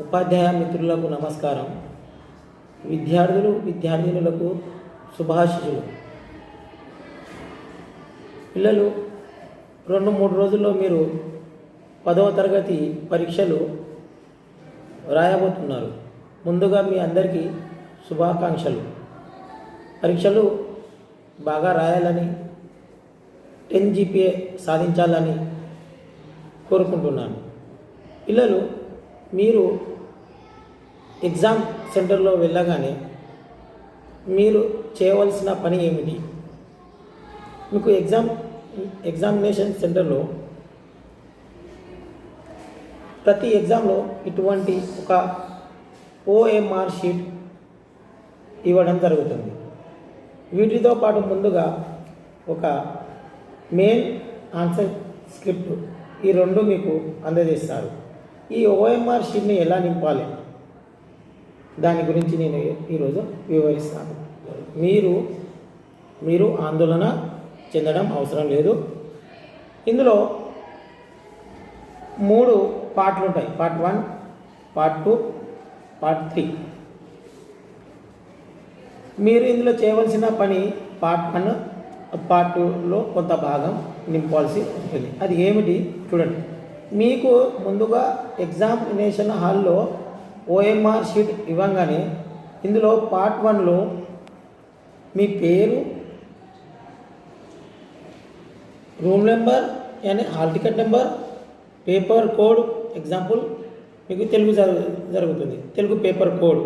ఉపాధ్యాయ మిత్రులకు నమస్కారం. విద్యార్థులు విద్యార్థినులకు శుభాశిషులు పిల్లలు రెండు మూడు రోజుల్లో మీరు పదవ తరగతి పరీక్షలు రాయబోతున్నారు. ముందుగా మీ అందరికీ శుభాకాంక్షలు. పరీక్షలు బాగా రాయాలని టెన్ జీపీఏ సాధించాలని కోరుకుంటున్నాను. పిల్లలు మీరు ఎగ్జామ్ సెంటర్లో వెళ్ళగానే మీరు చేయవలసిన పని ఏమిటి? మీకు ఎగ్జామ్ ఎగ్జామినేషన్ సెంటర్లో ప్రతి ఎగ్జామ్లో ఇటువంటి ఒక ఓఎంఆర్ షీట్ ఇవ్వడం జరుగుతుంది. వీటితో పాటు ముందుగా ఒక మెయిన్ ఆన్సర్ స్క్రిప్ట్ ఈ రెండు మీకు అందజేస్తారు. ఈ ఓఎంఆర్ షీట్ని ఎలా నింపాలి? దాని గురించి నేను ఈరోజు వివరిస్తాను. మీరు మీరు ఆందోళన చెందడం అవసరం లేదు. ఇందులో మూడు పార్ట్లు ఉంటాయి. Part one part two part three. మీరు ఇందులో చేయవలసిన పని పార్ట్ వన్ పార్ట్ టూలో కొంత భాగం నింపాల్సి ఉంటుంది. అది ఏమిటి? చూడండి. మీకు ముందుగా ఎగ్జామినేషన్ హాల్లో ఓఎంఆర్ షీట్ ఇవ్వగానే ఇందులో పార్ట్ వన్లో మీ పేరు room number and hall ticket number paper code example మీకు తెలుగు జరుగుతుంది. Telugu paper code.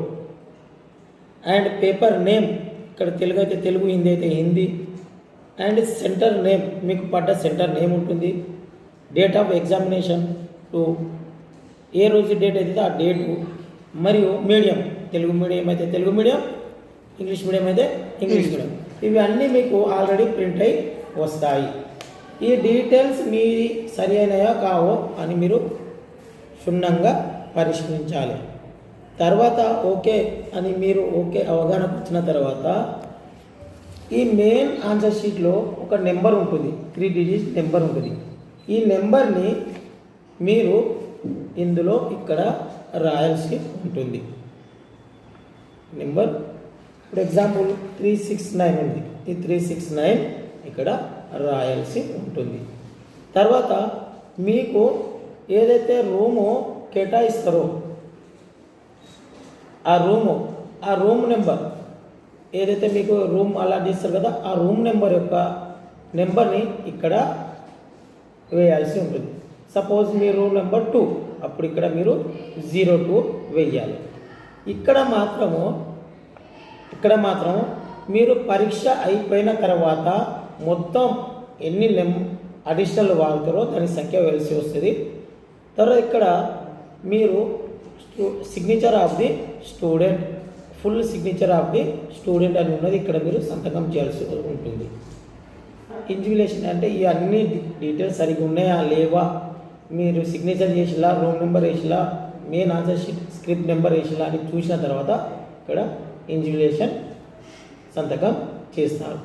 And paper name ఇక్కడ తెలుగు అయితే తెలుగు హిందీ అయితే హిందీ. అండ్ సెంటర్ నేమ్ మీకు పడ్డ సెంటర్ నేమ్ ఉంటుంది. డేట్ ఆఫ్ ఎగ్జామినేషన్ టు ఏ రోజు డేట్ అయితే ఆ డేటు మరియు మీడియం తెలుగు మీడియం అయితే తెలుగు మీడియం ఇంగ్లీష్ మీడియం అయితే ఇంగ్లీష్ మీడియం. ఇవి అన్నీ మీకు ఆల్రెడీ ప్రింట్ అయి వస్తాయి. ఈ డీటెయిల్స్ మీ సరి అయినాయా కావో అని మీరు క్షుణ్ణంగా పరిశీలించాలి తర్వాత ఓకే అని మీరు ఓకే అవగాహనకు వచ్చిన తర్వాత ఈ మెయిన్ ఆన్సర్ షీట్లో ఒక నెంబర్ ఉంటుంది. త్రీ డిజిట్ నెంబర్ ఉంటుంది. ఈ నెంబర్ని మీరు ఇందులో ఇక్కడ రాయాల్సి ఉంటుంది. నెంబర్ ఇప్పుడు ఎగ్జాంపుల్ త్రీ సిక్స్ నైన్ ఉంది. ఈ త్రీ సిక్స్ నైన్ ఇక్కడ రాయాల్సి ఉంటుంది. తర్వాత మీకు ఏదైతే రూము కేటాయిస్తారో ఆ రూము ఆ రూమ్ నెంబర్ ఏదైతే మీకు రూమ్ అలాంటి చేస్తారు కదా ఆ రూమ్ నెంబర్ యొక్క నెంబర్ని ఇక్కడ వేయాల్సి ఉంటుంది. సపోజ్ మీ రూమ్ నెంబర్ టూ అప్పుడు ఇక్కడ మీరు జీరో టూ వెయ్యాలి. ఇక్కడ మాత్రము ఇక్కడ మాత్రం మీరు పరీక్ష అయిపోయిన తర్వాత మొత్తం ఎన్ని నెం అడిషనల్ వాడుతారో దాని సంఖ్య వేయాల్సి వస్తుంది. తర్వాత ఇక్కడ మీరు signature of the student full signature of the student అని ఉన్నది ఇక్కడ మీరు సంతకం చేయాల్సి ఉంటుంది. ఇన్విలేషన్ అంటే ఈ అన్ని డీటెయిల్స్ సరిగ్గా ఉన్నాయా లేవా? మీరు సిగ్నేచర్ చేసిలా room number వేసిలా main answer sheet script number వేసిలా అని చూసిన తర్వాత ఇక్కడ ఇంజులేషన్ సంతకం చేస్తారు.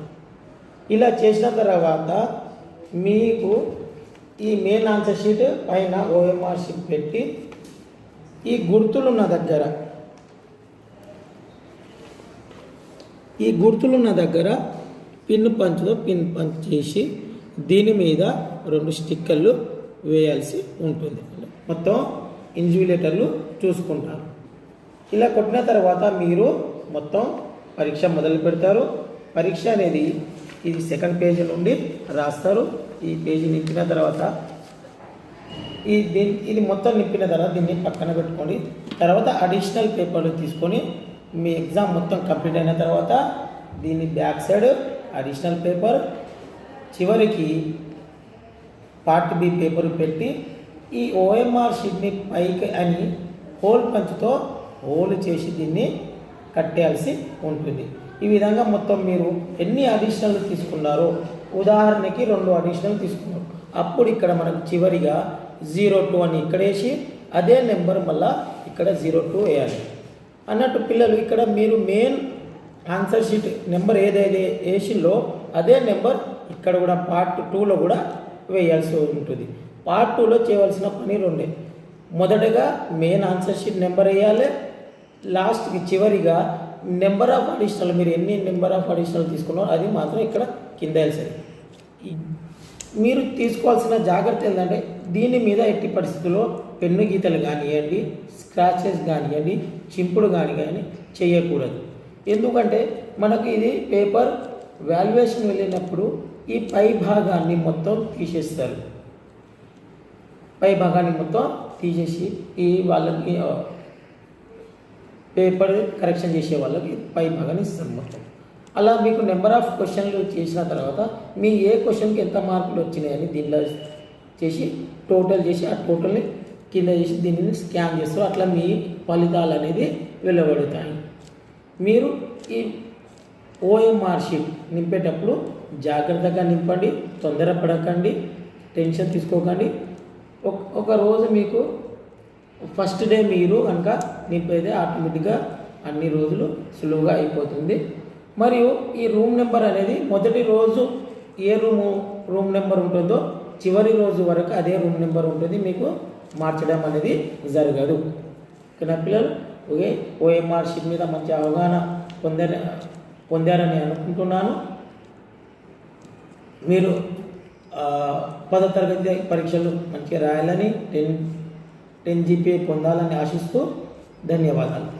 ఇలా చేసిన తర్వాత మీకు ఈ మెయిన్ ఆన్సర్ షీట్ పైన ఓఎంఆర్ షీట్ పెట్టి ఈ గుర్తులున్న దగ్గర ఈ గుర్తులున్న దగ్గర పిన్ పంచుతో పిన్ పంచ్ చేసి దీని మీద రెండు స్టిక్కర్లు వేయాల్సి ఉంటుంది. మొత్తం ఇంజ్యులేటర్లు చూసుకుంటారు. ఇలా కొట్టిన తర్వాత మీరు మొత్తం పరీక్ష మొదలు పెడతారు. పరీక్ష అనేది ఇది సెకండ్ పేజీ నుండి రాస్తారు. ఈ పేజీ నింపిన తర్వాత ఈ దీని ఇది మొత్తం నింపిన తర్వాత దీన్ని పక్కన పెట్టుకోండి. తర్వాత అడిషనల్ పేపర్లు తీసుకొని మీ ఎగ్జామ్ మొత్తం కంప్లీట్ అయిన తర్వాత దీన్ని బ్యాక్ సైడ్ అడిషనల్ పేపర్ చివరికి పార్ట్ బి పేపర్ పెట్టి ఈ ఓఎంఆర్ షీట్ని పైకి అని హోల్ పంచుతో హోల్ చేసి దీన్ని కట్టేయాల్సి ఉంటుంది. ఈ విధంగా మొత్తం మీరు ఎన్ని అడిషనల్ తీసుకున్నారో ఉదాహరణకి రెండు అడిషనల్ తీసుకున్నారు. అప్పుడు ఇక్కడ మనకు చివరిగా జీరో టూ అని ఇక్కడేసి అదే నెంబర్ మళ్ళా ఇక్కడ జీరో టూ వేయాలి. అన్నట్టు పిల్లలు ఇక్కడ మీరు మెయిన్ ఆన్సర్ షీట్ నెంబర్ ఏదైతే వేసిందో అదే నెంబర్ ఇక్కడ కూడా పార్ట్ టూలో కూడా వేయాల్సి ఉంటుంది. పార్ట్ టూలో చేయవలసిన పని రెండే. మొదటగా మెయిన్ ఆన్సర్ షీట్ నెంబర్ వేయాలి. లాస్ట్కి చివరిగా నెంబర్ ఆఫ్ అడిషనల్ మీరు ఎన్ని నెంబర్ ఆఫ్ అడిషనల్ తీసుకున్నారో అది మాత్రం ఇక్కడ కింద వేయాల్సింది. మీరు తీసుకోవాల్సిన జాగ్రత్త ఏంటంటే దీని మీద ఎట్టి పరిస్థితుల్లో పెన్ను గీతలు కానివ్వండి స్క్రాచెస్ కానివ్వండి చింపుడు కానివ్వండి చేయకూడదు. ఎందుకంటే మనకు ఇది పేపర్ వాల్యుయేషన్ వెళ్ళినప్పుడు ఈ పై భాగాన్ని మొత్తం తీసేస్తారు. పై భాగాన్ని మొత్తం తీసేసి ఈ వాళ్ళకి పేపర్ కరెక్షన్ చేసే వాళ్ళకి పై భాగాన్ని ఇస్తారు మొత్తం. అలా మీకు నెంబర్ ఆఫ్ క్వశ్చన్లు చేసిన తర్వాత మీ ఏ క్వశ్చన్కి ఎంత మార్కులు వచ్చినాయని దీనిలో చేసి టోటల్ చేసి ఆ టోటల్ని కింద చేసి దీనిని స్కాన్ చేస్తారు. అట్లా మీ ఫలితాలు అనేది వెలువడుతాయి. మీరు ఈ ఓఎంఆర్ షీట్ నింపేటప్పుడు జాగ్రత్తగా నింపండి తొందరపడకండి టెన్షన్ తీసుకోకండి. ఒక- ఒక రోజు మీకు ఫస్ట్ డే మీరు కనుక నింపేదే ఆటోమేటిక్గా అన్ని రోజులు సులువుగా అయిపోతుంది. మరియు ఈ రూమ్ నెంబర్ అనేది మొదటి రోజు ఏ రూము రూమ్ నెంబర్ ఉంటుందో చివరి రోజు వరకు అదే రూమ్ నెంబర్ ఉంటుంది. మీకు మార్చడం అనేది జరగదు. ఓకేనా పిల్లలు? ఓకే. ఓఎంఆర్ షీట్ మీద మంచి అవగాహన పొందే పొందారని అనుకుంటున్నాను. మీరు పదో తరగతి పరీక్షలు మంచిగా రాయాలని టెన్ టెన్ జీపీఏ పొందాలని ఆశిస్తూ ధన్యవాదాలు.